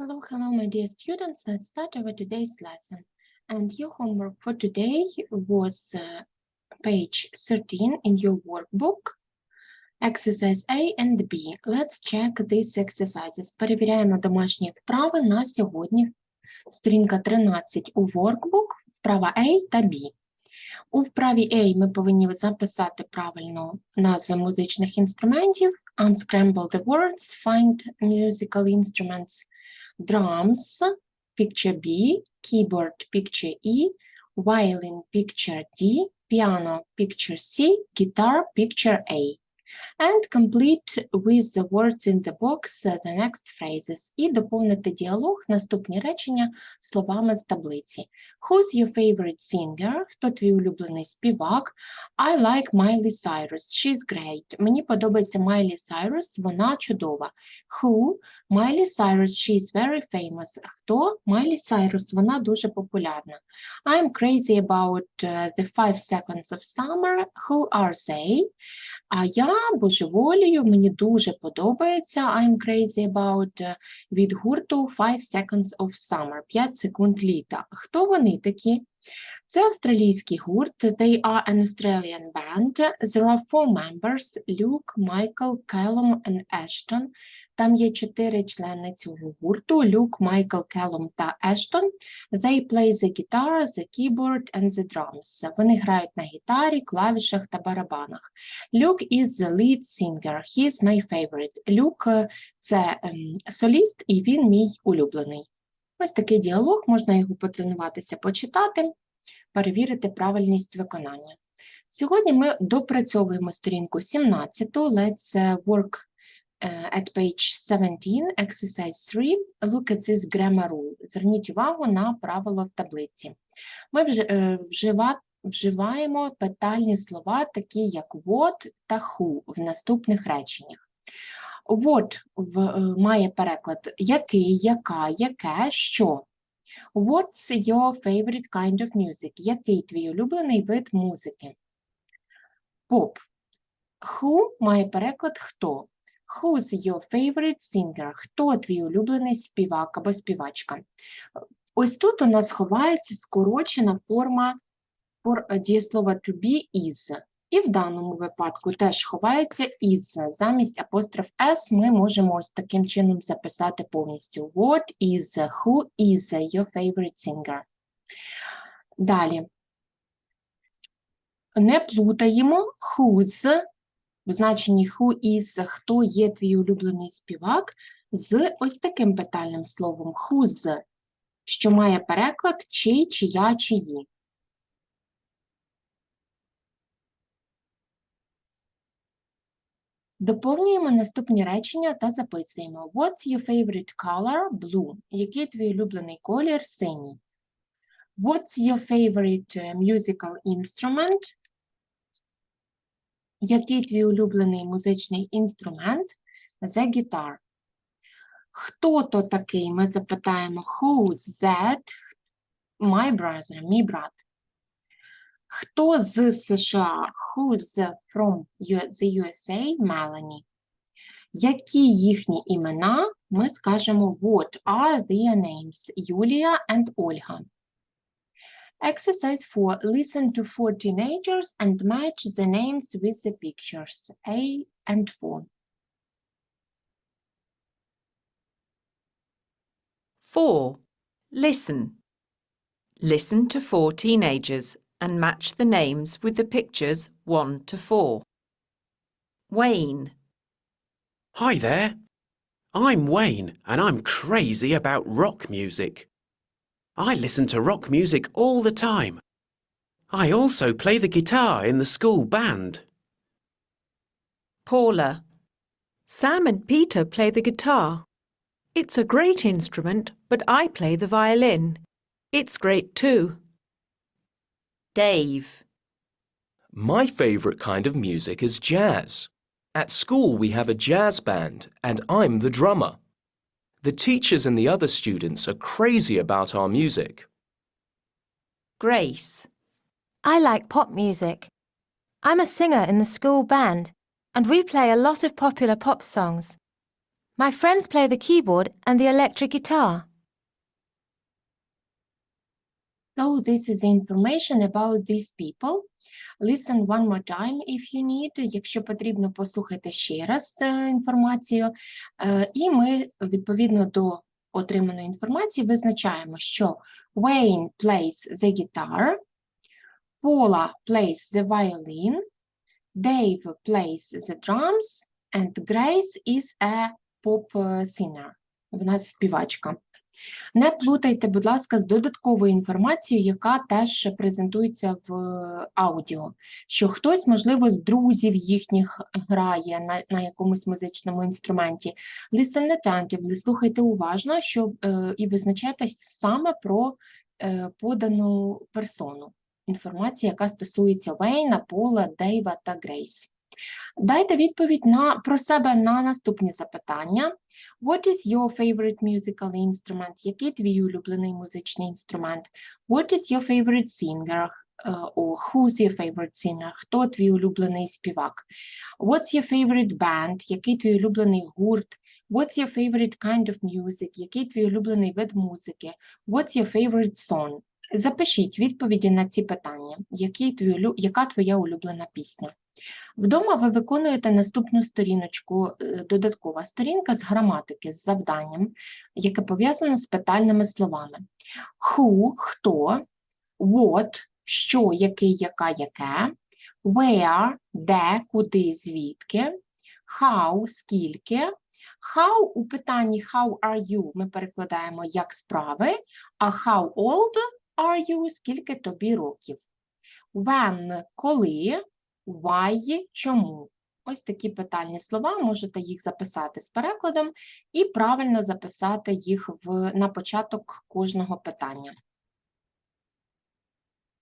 Hello, hello, my dear students. Let's start our today's lesson. And your homework for today was uh, page 13 in your workbook, exercise A and B. Let's check these exercises. Перевіряємо домашні вправи на сьогодні. Сторінка 13 у workbook, вправа A та B. У вправі A ми повинні записати правильно назви музичних інструментів, unscramble the words, find musical instruments, drums, picture B, keyboard, picture E, violin, picture D, piano, picture C, guitar, picture A. And complete with the words in the box uh, the next phrases. І доповнити діалог, наступні речення словами з таблиці. Who's your favorite singer? Хто твій улюблений співак? I like Miley Cyrus. She's great. Мені подобається Майлі Сайрус, вона чудова. Who? Miley Cyrus, she's very famous. Хто? Майлі Сайрус, вона дуже популярна. I'm crazy about uh, the five seconds of summer. Who are they? А я божеволію, мені дуже подобається I'm crazy about uh, від гурту Five Seconds of Summer, 5 секунд літа. Хто вони такі? Це австралійський гурт, they are an Australian band. There are four members, Luke, Michael, Callum and Ashton. Там є чотири члени цього гурту, Люк, Майкл, Келлом та Ештон. They play the guitar, the keyboard and the drums. Вони грають на гітарі, клавішах та барабанах. Luke is the lead singer. He is my favorite. Люк е, – це ем, соліст і він мій улюблений. Ось такий діалог, можна його потренуватися, почитати, перевірити правильність виконання. Сьогодні ми допрацьовуємо сторінку 17. Let's е, work at page 17, exercise 3. Look at this grammar rule. Зверніть увагу на правило в таблиці. Ми е, вжива, вживаємо питальні слова, такі як what та who в наступних реченнях. What в, е, має переклад який, яка, яке, що. What's your favorite kind of music? Який твій улюблений вид музики? Поп. Who має переклад хто. Who's your favorite singer? Хто твій улюблений співак або співачка? Ось тут у нас ховається скорочена форма фор- е, дієслова to be is. І в даному випадку теж ховається is. Замість апостроф s ми можемо ось таким чином записати повністю. What is, who is your favorite singer? Далі. Не плутаємо whose в значенні who is, хто є твій улюблений співак, з ось таким питальним словом whose, що має переклад чий, чия, чиї. Доповнюємо наступні речення та записуємо. What's your favorite color? Blue. Який твій улюблений колір? Синій. What's your favorite е, musical instrument? Який твій улюблений музичний інструмент? The guitar. Хто то такий? Ми запитаємо who's that? My brother, мій брат. Хто з США? Who's from the USA? Melanie. Які їхні імена? Ми скажемо what are their names? Юлія and Ольга. Exercise 4. Listen to four teenagers and match the names with the pictures. A and 4. 4. Listen. Listen to four teenagers and match the names with the pictures 1 to 4. Wayne, Hi there. I'm Wayne and I'm crazy about rock music. I listen to rock music all the time. I also play the guitar in the school band. Paula, Sam and Peter play the guitar. It's a great instrument, but I play the violin. It's great too. Dave, My favourite kind of music is jazz. At school, we have a jazz band, and I'm the drummer. The teachers and the other students are crazy about our music. Grace, I like pop music. I'm a singer in the school band, and we play a lot of popular pop songs. My friends play the keyboard and the electric guitar. So this is information about these people. Listen one more time if you need. Якщо потрібно, послухайте ще раз е, інформацію. Е, І ми відповідно до отриманої інформації визначаємо, що Wayne plays the guitar, Paula plays the violin, Dave plays the drums, and Grace is a pop е, singer. Вона співачка. Не плутайте, будь ласка, з додатковою інформацією, яка теж презентується в е, аудіо, що хтось, можливо, з друзів їхніх грає на, на якомусь музичному інструменті. Listen attentively, слухайте уважно, щоб е, і визначайте саме про е, подану персону. Інформація, яка стосується Вейна, Пола, Дейва та Грейс. Дайте відповідь на, про себе на наступні запитання. What is your favorite musical instrument? Який твій улюблений музичний інструмент? What is your favorite singer? Е, Or who's your favorite singer? Хто твій улюблений співак? What's your favorite band? Який твій улюблений гурт? What's your favorite kind of music? Який твій улюблений вид музики? What's your favorite song? Запишіть відповіді на ці питання. Який твій, яка твоя улюблена пісня? Вдома ви виконуєте наступну сторіночку, е, додаткова сторінка з граматики, з завданням, яке пов'язано з питальними словами. Who – хто, what – що, який, яка, яке, where – де, куди, звідки, how – скільки, how у питанні how are you ми перекладаємо як справи, а how old are you – скільки тобі років. When – коли, why – чому. Ось такі питальні слова, можете їх записати з перекладом і правильно записати їх в, на початок кожного питання.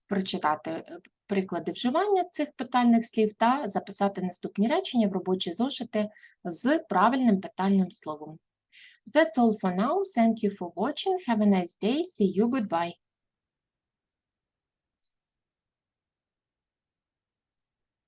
Прочитати е, приклади вживання цих питальних слів та записати наступні речення в робочі зошити з правильним питальним словом. That's all for now. Thank you for watching. Have a nice day. See you. Goodbye.